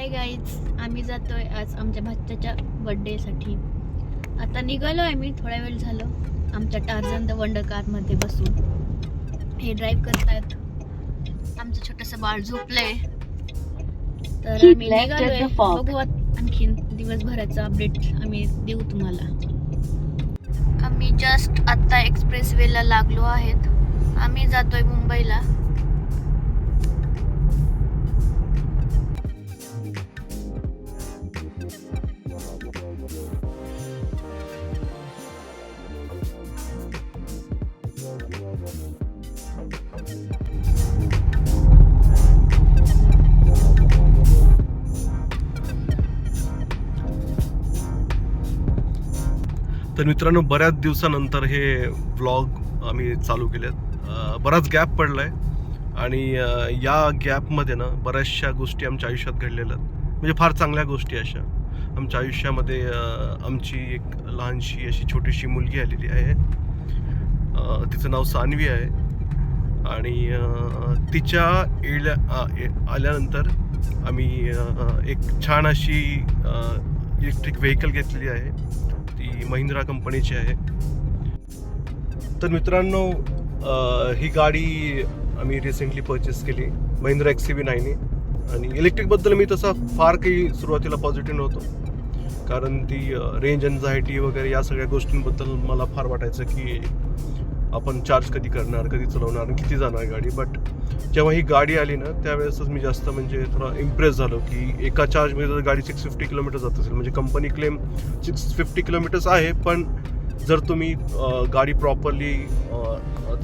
Hi guys आम्ही जातोय आज आमच्या भाच्याच्या बर्थडेसाठी आता निघालो आहे मी थोडा वेळ झालो. आमच्या टार्झन द वंडर कारमध्ये बसून. हे ड्राईव्ह करतायत. आमचं छोटंसं बाळ झोपलंय. तर आम्ही निघालोय. बघू आणखीन दिवसभराचं अपडेट आम्ही देऊ तुम्हाला. आम्ही जस्ट आत्ता एक्सप्रेस वेला लागलो आहेत. आम्ही जातोय मुंबईला. तर मित्रांनो बऱ्याच दिवसानंतर हे व्लॉग आम्ही चालू केलेत. बराच गॅप पडला आहे आणि या गॅपमध्ये ना बऱ्याचशा गोष्टी आमच्या आयुष्यात घडलेल्या आहेत. म्हणजे फार चांगल्या गोष्टी अशा. आमच्या आयुष्यामध्ये आमची एक लहानशी अशी छोटीशी मुलगी आलेली आहे. तिचं नाव सान्वी आहे. आणि तिच्या येल्या आल्यानंतर आम्ही एक छान अशी इलेक्ट्रिक व्हेकल घेतलेली आहे. ही महिंद्रा कंपनीची आहे. तर मित्रांनो ही गाडी आम्ही रिसेंटली पर्चेस केली Mahindra X C B nine आणि इलेक्ट्रिकबद्दल मी तसा फार काही सुरुवातीला पॉझिटिव्ह नव्हतो. कारण ती रेंज अँझायटी वगैरे या सगळ्या गोष्टींबद्दल मला फार वाटायचं की आपण चार्ज कधी करणार कधी चालवणार आणि किती जाणार गाडी. बट जेव्हा ही गाडी आली ना त्यावेळेसच मी जास्त म्हणजे थोडा इम्प्रेस झालो की एका चार्जमध्ये जर गाडी सिक्स फिफ्टी किलोमीटर जात असेल. म्हणजे company claim six fifty kilometres आहे पण जर तुम्ही गाडी प्रॉपरली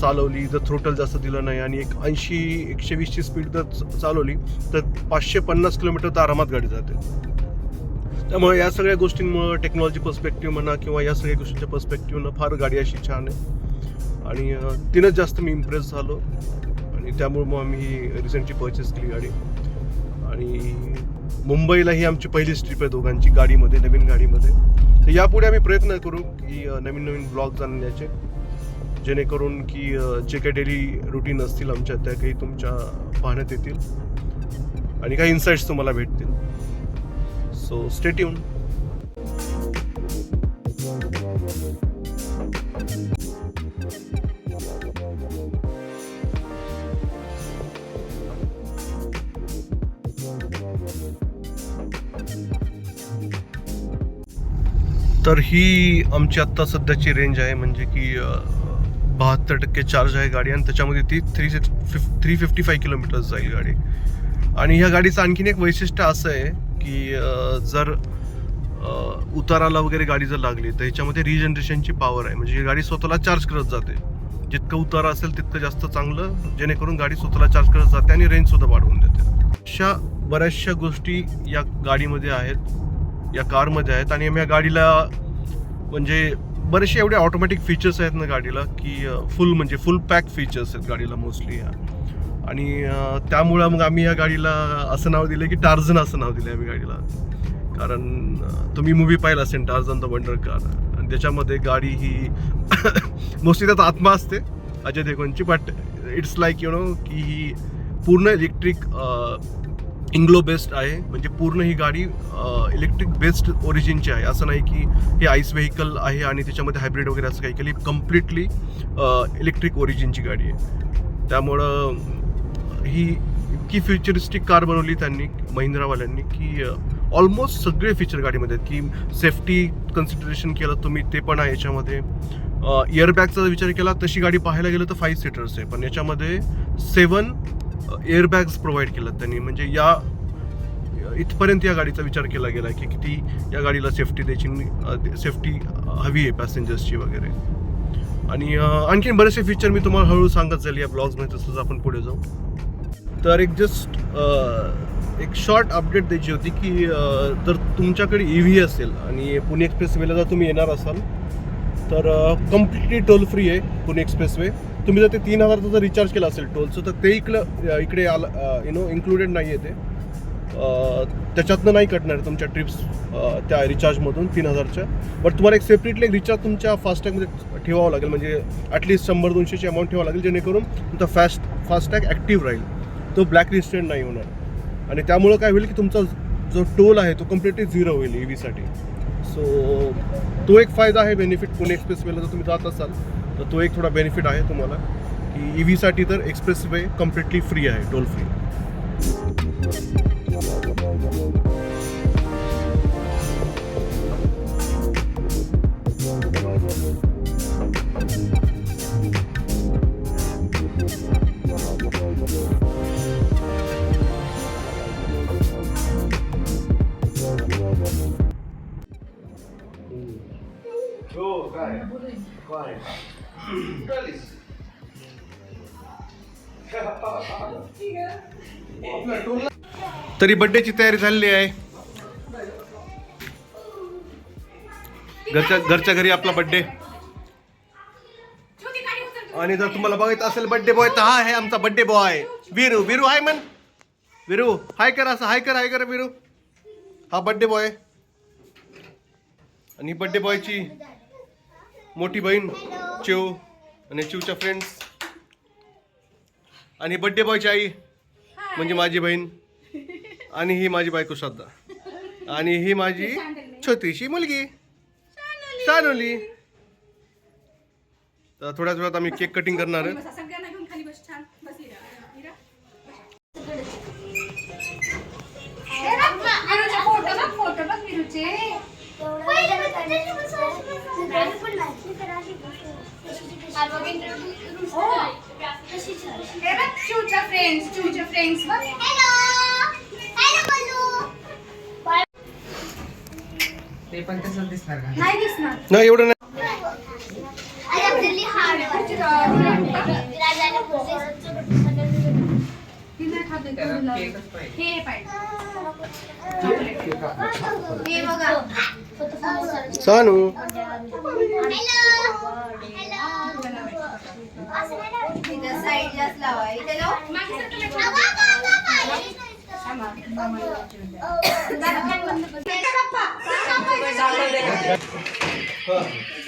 चालवली जर थ्रोटल जास्त दिलं नाही आणि एक ऐंशी एकशे वीसची स्पीड जर चालवली तर पाचशे पन्नास किलोमीटर तर आरामात गाडी जाते. त्यामुळे या सगळ्या गोष्टींमुळं टेक्नॉलॉजी पर्स्पेक्टिव्ह म्हणा किंवा या सगळ्या गोष्टींच्या पर्स्पेक्टिव्हनं फार गाडी अशी छान आहे. आणि तिनंच जास्त मी इम्प्रेस झालो. आणि त्यामुळे मग आम्ही रिसेंटली पर्चेस केली गाडी. आणि मुंबईला ही आमची पहिलीच ट्रिप आहे दोघांची गाडीमध्ये नवीन गाडीमध्ये. तर यापुढे आम्ही प्रयत्न करू की नवीन नवीन ब्लॉग आणण्याचे जेणेकरून की जे काही डेली रुटीन असतील आमच्या त्या काही तुमच्या पाहण्यात येतील. आणि काही इन्साइट्स तुम्हाला भेटतील. सो स्टेट्यून तर ही आमची आत्ता सध्याची रेंज आहे म्हणजे की बहात्तर टक्के चार्ज आहे गाडी आणि त्याच्यामध्ये ती three six फिफ three fifty five kilometres जाईल गाडी. आणि ह्या गाडीचं आणखीन एक वैशिष्ट्य असं आहे की जर उताराला वगैरे गाडी जर लागली तर ह्याच्यामध्ये रिजनरेशनची पॉवर आहे. म्हणजे ही गाडी स्वतःला चार्ज करत जाते. जितकं उतारा असेल तितकं जास्त चांगलं जेणेकरून गाडी स्वतःला चार्ज करत जाते आणि रेंजसुद्धा वाढवून देते. अशा बऱ्याचशा गोष्टी या गाडीमध्ये आहेत. या कारमध्ये आहेत आणि आम्ही या गाडीला म्हणजे बरेचसे एवढे ऑटोमॅटिक फीचर्स आहेत ना गाडीला की फुल म्हणजे फुल पॅक फीचर्स आहेत गाडीला मोस्टली आणि त्यामुळं मग आम्ही या गाडीला असं नाव दिलं की टार्झन असं नाव दिलं आम्ही गाडीला. कारण तुम्ही मूवी पाहिला असेल टार्झन द वंडर कार आणि त्याच्यामध्ये गाडी ही मोस्टली त्यात आत्मा असते Ajay देवगणची but it's like you know की ही पूर्ण इलेक्ट्रिक इंग्लो बेस्ड आहे. म्हणजे पूर्ण ही गाडी इलेक्ट्रिक बेस्ड ओरिजिनची आहे. असं नाही की हे आईस व्हेकल आहे आणि त्याच्यामध्ये हायब्रिड वगैरे असं काही केली. कम्प्लिटली इलेक्ट्रिक ओरिजिनची गाडी आहे. त्यामुळं ही इतकी फ्युचरिस्टिक कार बनवली त्यांनी महिंद्रावाल्यांनी की ऑलमोस्ट सगळे फीचर गाडीमध्ये आहेत. की सेफ्टी कन्सिडरेशन केलं तुम्ही ते पण आहे याच्यामध्ये. एअरबॅगचा जर विचार केला तशी गाडी पाहायला गेलं तर फाईव्ह सीटर्स आहे. पण याच्यामध्ये सेवन एअरबॅग्स प्रोव्हाइड केल्यात त्यांनी. म्हणजे या इथपर्यंत या गाडीचा विचार केला गेला की किती या गाडीला सेफ्टी द्यायची सेफ्टी हवी आहे पॅसेंजर्सची वगैरे. आणि आणखीन बरेचसे फीचर मी तुम्हाला हळूहळू सांगत जाईल या ब्लॉग्समध्ये तसंच आपण पुढे जाऊ. तर एक जस्ट एक शॉर्ट अपडेट द्यायची होती की जर तुमच्याकडे ई व्ही असेल आणि पुणे एक्सप्रेस वेला जर तुम्ही येणार असाल तर कम्प्लिटली टोल फ्री आहे पुणे एक्सप्रेस वे तुम्ही जर ते तीन हजारचं जर रिचार्ज केलं असेल टोलचं तर ते इकडं इकडे आलं यु नो इन्क्लुडेड नाही आहे ते. त्याच्यातनं नाही कटणार तुमच्या ट्रिप्स त्या रिचार्जमधून तीन हजारच्या. बट तुम्हाला एक सेपरेटली एक रिचार्ज तुमच्या फास्टॅगमध्ये ठेवावं लागेल म्हणजे ॲटलिस्ट शंभर दोनशेची अमाऊंट ठेवावं लागेल जेणेकरून तुमचा फास्ट फास्टॅग ॲक्टिव्ह राहील. तो ब्लॅक लिस्टेड नाही होणार. आणि त्यामुळं काय होईल की तुमचा जो टोल आहे तो कम्प्लिटली झिरो होईल ई व्हीसाठी सो तो एक फायदा आहे बेनिफिट पुणे एक्सप्रेसवेला जर तुम्ही जात असाल तर तो एक थोडा बेनिफिट आहे तुम्हाला की ई व्हीसाठी तर एक्सप्रेस वे कम्प्लिटली फ्री आहे टोल फ्री तरी बड्डेची तयारी झालेली आहे. घरच्या घरच्या घरी आपला बड्डे आणि जर तुम्हाला बघायचं असेल बड्डे बॉय तर हा आहे आमचा birthday boy Viru Viru hi man Viru hi कर असं हाय कर हाय कर विरू. हा बड्डे बॉय आणि बड्डे बॉयची मोठी बहीण चिव आणि चिवच्या फ्रेंड्स आणि बड्डे बॉयची आई म्हणजे माझी बहीण. आणि ही माझी बायको श्रद्धा. आणि ही माझी छोटीशी मुलगी. शानुली तर थोड्याच वेळात आम्ही केक कटिंग करणार आहे बघ चिवच्या फ्रेंड्स चिवच्या फ्रेंड्स बघ ते पण तसंच दिसणार का? नाही दिसणार. नाही एवढं नाही. ती नाही खात आहे, त्याला तेवढं लावलं. केकच पाहिजे. हे पाहिजे. हे बघा. सानू. साईड जास्त लावा इथे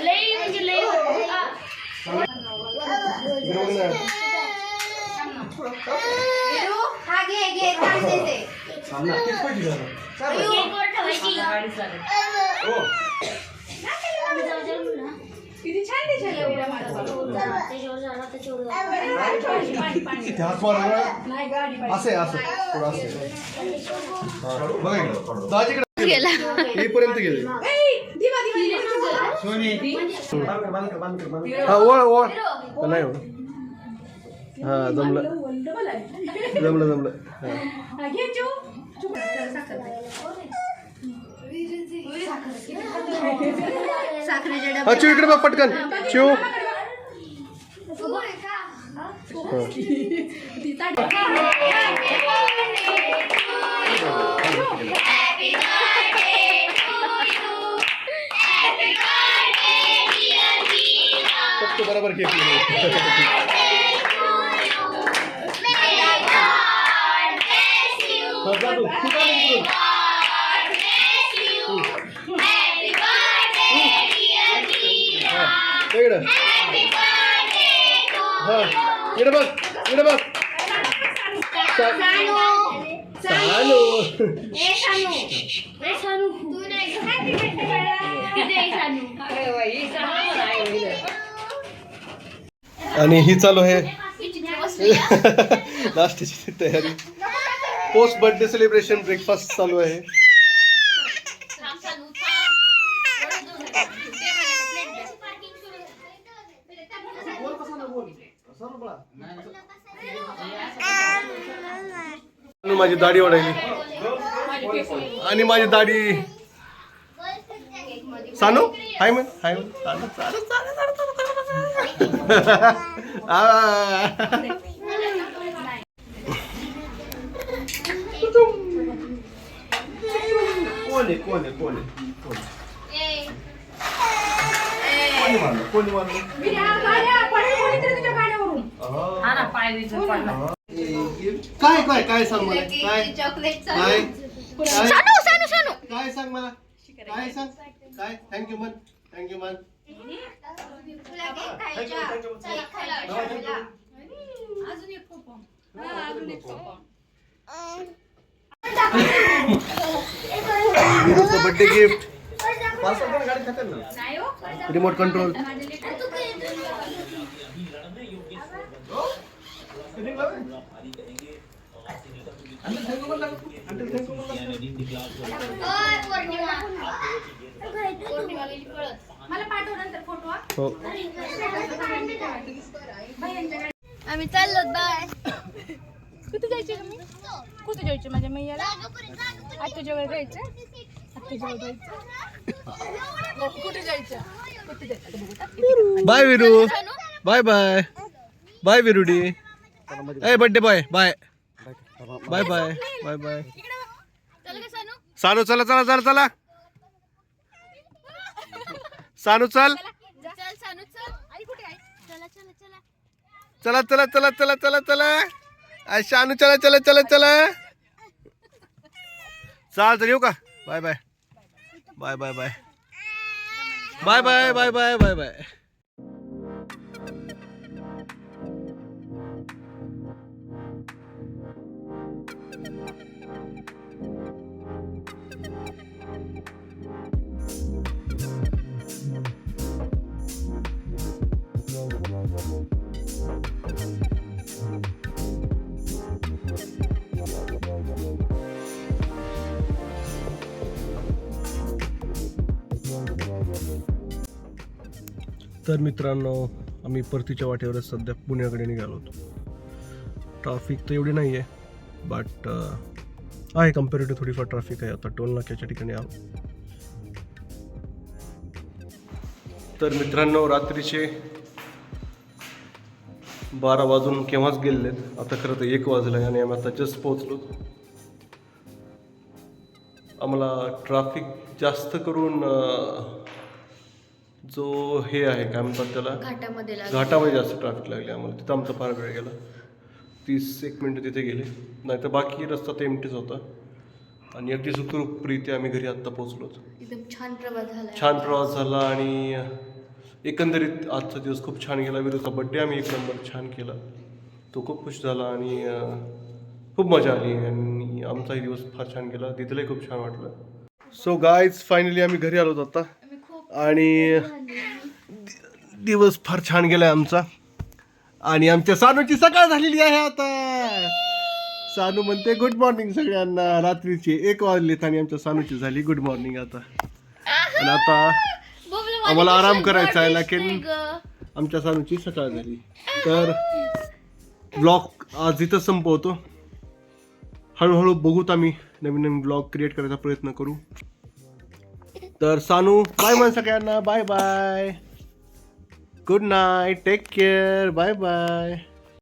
लई म्हणजे लई हा. घे घे चालते ते किती छान दिसायला नाही गाडी असे असं थोडं असं हा. दाजीकडे गेला. गेले. हा ओळ ओळ. नाही हो? हा जमलं. जमलं जमलं. हा. घे चिव साखरेच्या हा चिव इकडे बघ पटकन। चिव फक्त बरोबर केक इकडे बघ इकडे बघ. सानू. आणि ही चालू आहे. नाश्त्याची तयारी. पोस्ट बर्थडे सेलिब्रेशन ब्रेकफास्ट चालू आहे. माझी दाढी वाढायली. आणि माझी दाढी. सानू? हाय म्हण. हाय म्हण. चालू चालू चालू चालू चालू आ. कोण कोण कोण कोण? कोणी कोणी काय काय काय सांग मला? काय? काय? काय? सांग मला? काय सांग? काय? थँक्यू मन थँक्यू मन बर्थडे गिफ्ट रिमोट कंट्रोल मला पाठव नंतर फोटो हा. हो आम्ही चाललो बाय कुठे जायचे तुम्ही कुठे जायचे माझ्या मैयाला? आत्याच्या वेळ जायचं? आत्याच्या वेळ जायचं? कुठे जायचं? कुठे जायचं? Bye Viru bye bye bye Virudi ए birthday bye bye bye bye bye bye Sanu. Sanu चला चला चला चला. सानू चल. चल सानू चल. आई कुठे आई चला चला चला. चला चला चला चला चला चला. आ, शानू चला चला चला चला. चाल तर येऊ का? Bye bye bye bye bye bye bye bye bye bye bye तर मित्रांनो आम्ही परतीच्या वाटेवरच सध्या पुण्याकडे निघालो होतो. ट्रॅफिक तर एवढी नाही आहे बट आहे कम्पॅरेटिव्ह थोडीफार ट्रॅफिक आहे. आता टोल नाक्याच्या ठिकाणी आलो. तर मित्रांनो रात्रीचे बारा वाजून केव्हाच गेलेत आता खरं तर एक वाजलं आहे आणि आम्ही आता जस्ट पोहोचलो. आम्हाला ट्राफिक जास्त करून जो हे आहे काय म्हणतात त्याला? घाटामध्ये लागलो घाटामध्ये जास्त ट्रॅफिक लागले आम्हाला. तिथं आमचा फार वेळ गेला. तीस एक मिनटं तिथे गेले. नाही तर बाकी रस्ता तर एमटीच होता. आणि अगदी सुखरूपरीत्या आम्ही घरी आत्ता पोहोचलो एकदम छान प्रवास झाला छान प्रवास झाला आणि एकंदरीत आजचा दिवस खूप छान गेला. विरूचा बड्डे आम्ही एक नंबर छान केला. तो खूप खुश झाला आणि खूप मजा आली आणि आमचाही दिवस फार छान गेला. तिथलंही खूप छान वाटलं. सो गायज फायनली आम्ही घरी आलो आता. आणि दिवस फार छान गेलाय आमचा. आणि आमच्या सानूची सकाळ झालेली आहे आता. सानू म्हणते गुड मॉर्निंग सगळ्यांना. रात्रीची एक वाजलेत आणि आमच्या सानूची झाली गुड मॉर्निंग आता. आणि आता आम्हाला आराम करायचा आहे लेकिन आमच्या सानूची सकाळ झाली. तर ब्लॉग आज इथं संपवतो. हळूहळू बघूत आम्ही नवीन नवीन ब्लॉग क्रिएट करायचा प्रयत्न करू. तर सानू बाय म्हण सगळ्यांना. Bye bye good night take care bye bye